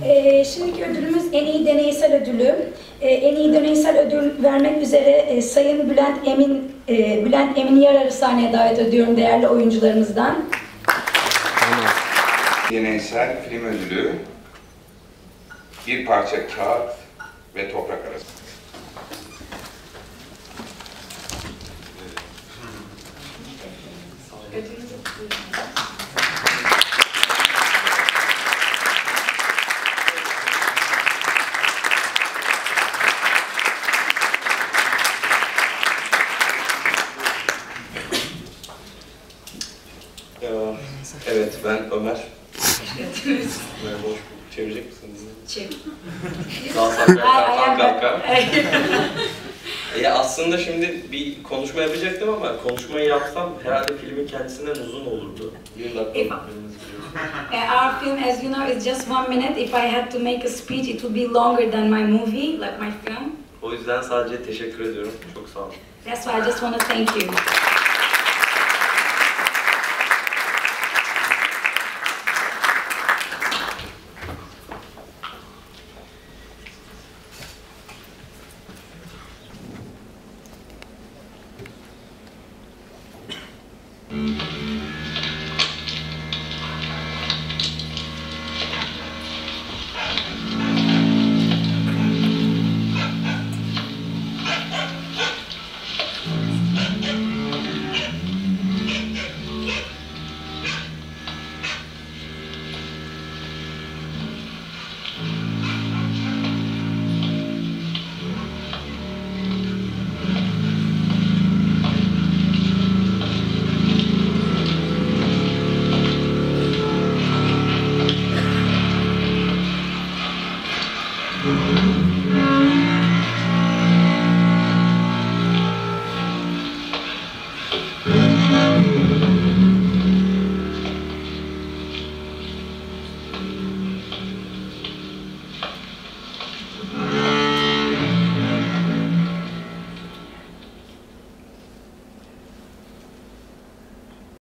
Ee, şimdiki ödülümüz en iyi deneysel ödülü. Ee, en iyi deneysel ödül vermek üzere e, Sayın Bülent Emin e, Bülent Emin Yarar'ı sahneye davet ediyorum değerli oyuncularımızdan. Deneysel film ödülü bir parça kağıt ve toprak arası. Ya, evet ben Ömer. Merhaba, hoş bulduk. Çevirecek misiniz? Sağ sakalka, tam kalka. Ya aslında şimdi bir konuşma yapacaktım ama konuşmayı yapsam herhalde filmin kendisinden uzun olurdu. Bir dakika. Uh, our film, as you know, is just one minute. If I had to make a speech, it would be longer than my movie, like my film. O yüzden sadece teşekkür ediyorum. Çok sağ olun. That's why I just want to thank you. Mm-hmm. Thank